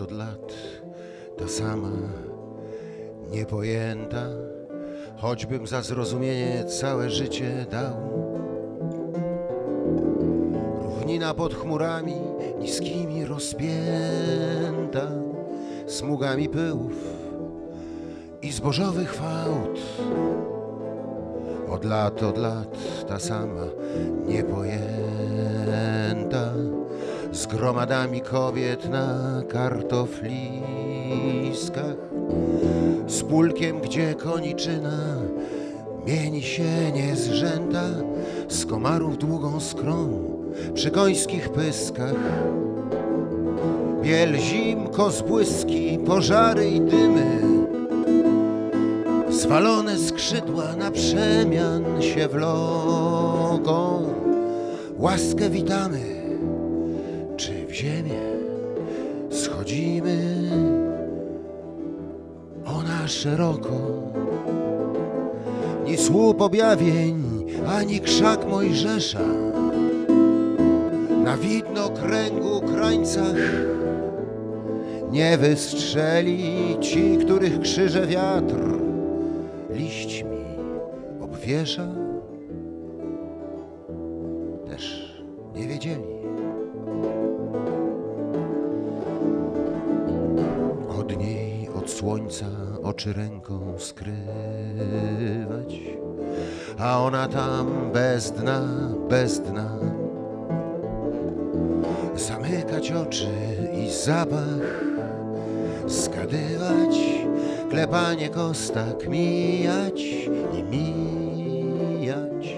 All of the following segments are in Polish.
od lat ta sama niepojęta, choćbym za zrozumienie całe życie dał. Równina pod chmurami niskimi rozpięta, smugami pyłów i zbożowych fałd. Od lat, od lat ta sama niepojęta gromadami kobiet na kartofliskach, z pulkiem, gdzie koniczyna mieni się niezrzęta, z komarów długą skrą przy końskich pyskach. Biel zim, kozbłyski, pożary i dymy Zwalone skrzydła na przemian się wlogą. Łaskę witamy, ziemię schodzimy ona szeroko. Ni słup objawień, ani krzak Mojżesza. Na widno kręgu krańcach nie wystrzeli ci, których krzyże wiatr liśćmi obwiesza? Oczy ręką skrywać, a ona tam bez dna, bez dna. Zamykać oczy i zapach zgadywać, klepanie kostak, mijać i mijać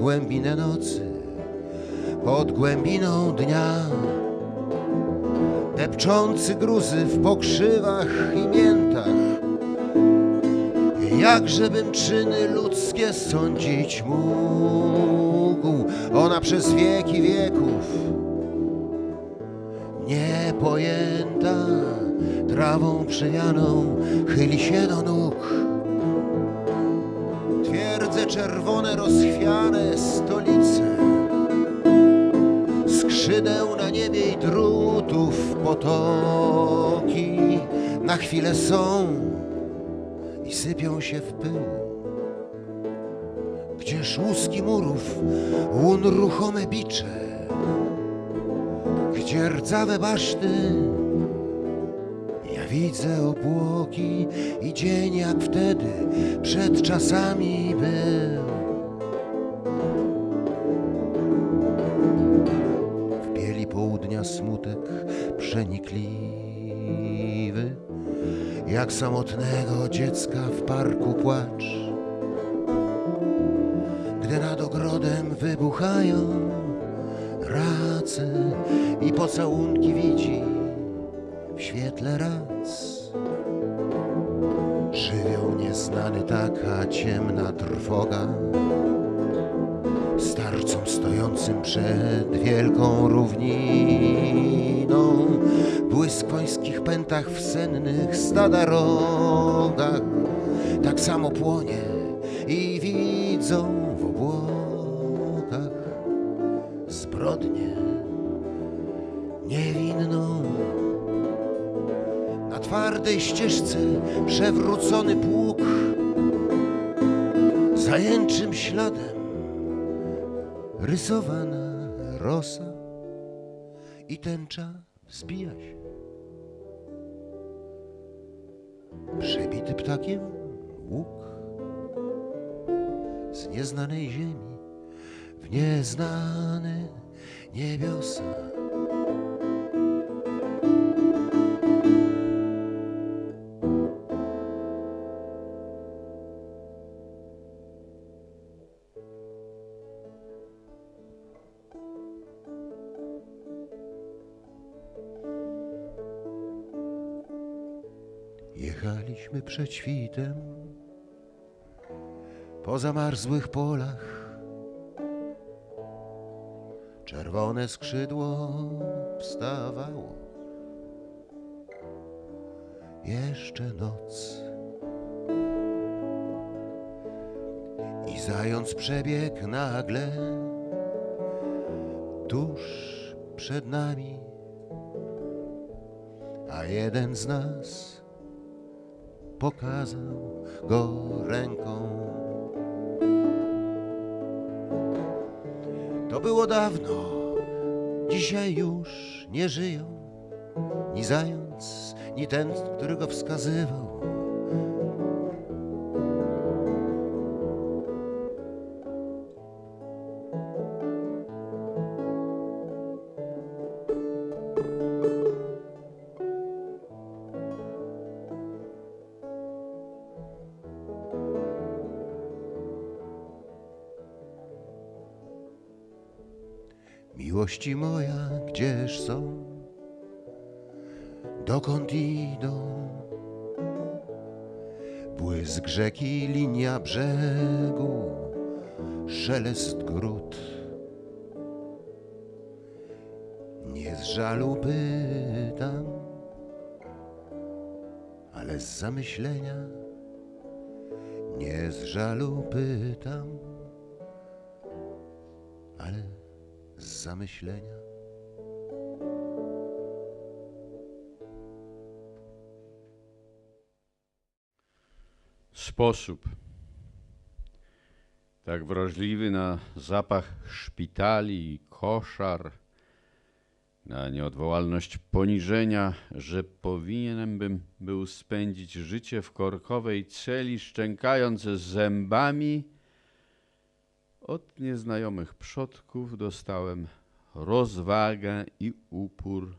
głębinę nocy pod głębiną dnia. Depczący gruzy w pokrzywach i miętach, jakżebym czyny ludzkie sądzić mógł, ona przez wieki wieków niepojęta trawą przejaną chyli się do nóg. Twierdze czerwone rozchwiane stolice, skrzydeł na niebie i drutów potoki na chwilę są sypią się w pył. Gdzież łuski murów, łun ruchome bicze, gdzie rdzawe baszty ja widzę obłoki i dzień jak wtedy przed czasami był. W bieli południa smutek przenikliwy, jak samotnego dziecka w parku płacz. Gdy nad ogrodem wybuchają race i pocałunki widzi w świetle raz. Żywioł nieznany taka ciemna trwoga Starcom stojącym przed wielką równiną Błysk końskich pętach w sennych stada rogach Tak samo płonie i widzą w obłokach Zbrodnię niewinną. Na twardej ścieżce przewrócony pług zajęczym śladem rysowana rosa i tęcza wzbija się. Przebity ptakiem łuk z nieznanej ziemi w nieznane niebiosa. Jechaliśmy przed świtem po zamarzłych polach. Czerwone skrzydło wstawało. Jeszcze noc. I zając przebiegł nagle tuż przed nami a jeden z nas pokazał go ręką. To było dawno, dzisiaj już nie żyją ni zając, ni ten, który go wskazywał. Miłości moja, gdzież są? Dokąd idą? Błysk rzeki, linia brzegu, szelest gród. Nie z żalu pytam, ale z zamyślenia. Nie z żalu pytam, ale z zamyślenia. Sposób. Tak wrażliwy na zapach szpitali i koszar, na nieodwołalność poniżenia, że powinienem bym był spędzić życie w korkowej celi, szczękając zębami. Od nieznajomych przodków dostałem rozwagę i upór,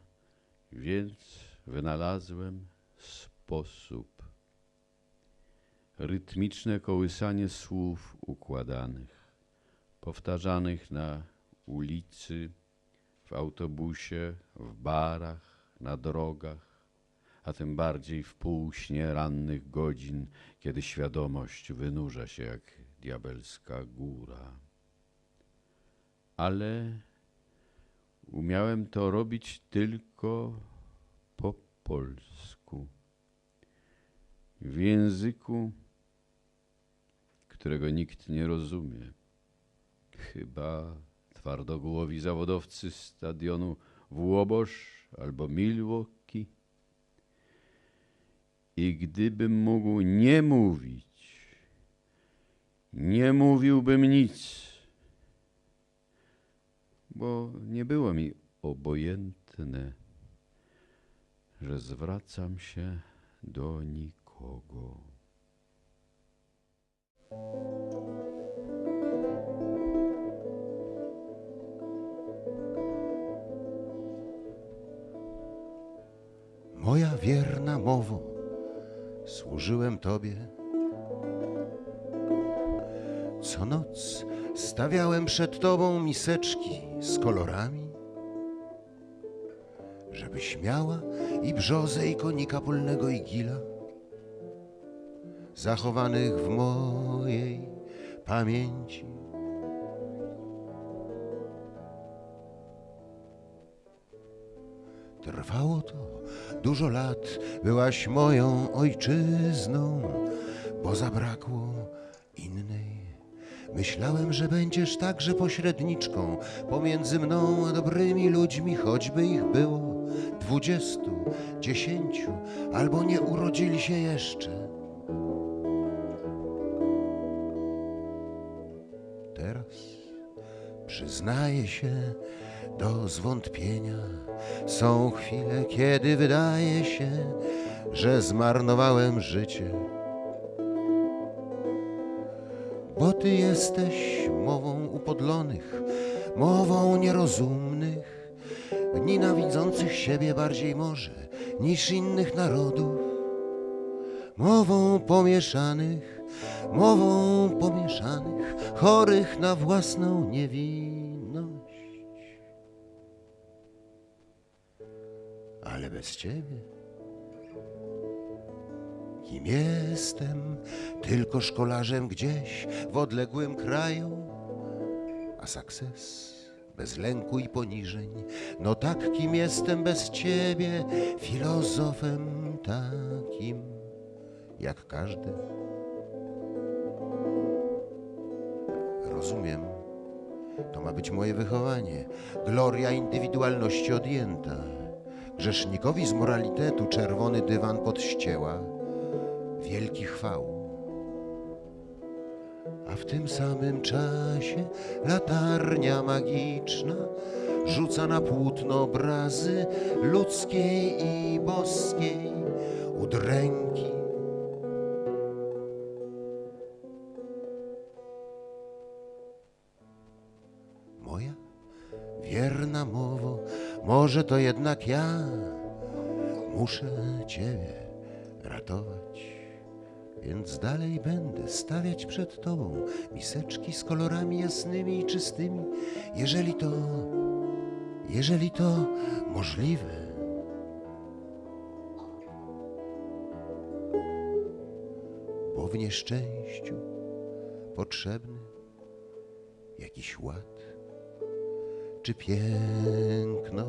więc wynalazłem sposób. Rytmiczne kołysanie słów układanych, powtarzanych na ulicy, w autobusie, w barach, na drogach, a tym bardziej w półśnie rannych godzin, kiedy świadomość wynurza się jak diabelska góra. Ale umiałem to robić tylko po polsku, w języku, którego nikt nie rozumie. Chyba twardogłowi zawodowcy stadionu Włobosz albo Milwaukee. I gdybym mógł nie mówić, nie mówiłbym nic, bo nie było mi obojętne, że zwracam się do nikogo. Moja wierna mowo, służyłem Tobie. Co noc stawiałem przed Tobą miseczki z kolorami, żebyś miała i brzozę, i konika polnego, i gila, zachowanych w mojej pamięci. Trwało to dużo lat, byłaś moją ojczyzną, bo zabrakło innej. Myślałem, że będziesz także pośredniczką pomiędzy mną a dobrymi ludźmi, choćby ich było dwudziestu, dziesięciu, albo nie urodzili się jeszcze. Teraz przyznaję się do zwątpienia. Są chwile, kiedy wydaje się, że zmarnowałem życie. Bo ty jesteś mową upodlonych, mową nierozumnych, nienawidzących siebie bardziej może niż innych narodów, mową pomieszanych, mową pomieszanych, chorych na własną niewinność. Ale bez ciebie Kim jestem? Tylko szkolarzem gdzieś w odległym kraju. A sukces bez lęku i poniżeń. No tak, kim jestem bez ciebie? Filozofem takim jak każdy. Rozumiem. To ma być moje wychowanie. Gloria indywidualności odjęta. Grzesznikowi z moralitetu czerwony dywan podścięła wielki chwał. A w tym samym czasie latarnia magiczna rzuca na płótno obrazy ludzkiej i boskiej udręki. Moja wierna mowo, może to jednak ja muszę Ciebie ratować. Więc dalej będę stawiać przed Tobą miseczki z kolorami jasnymi i czystymi, jeżeli to, jeżeli to możliwe. Bo w nieszczęściu potrzebny jakiś ład, czy piękno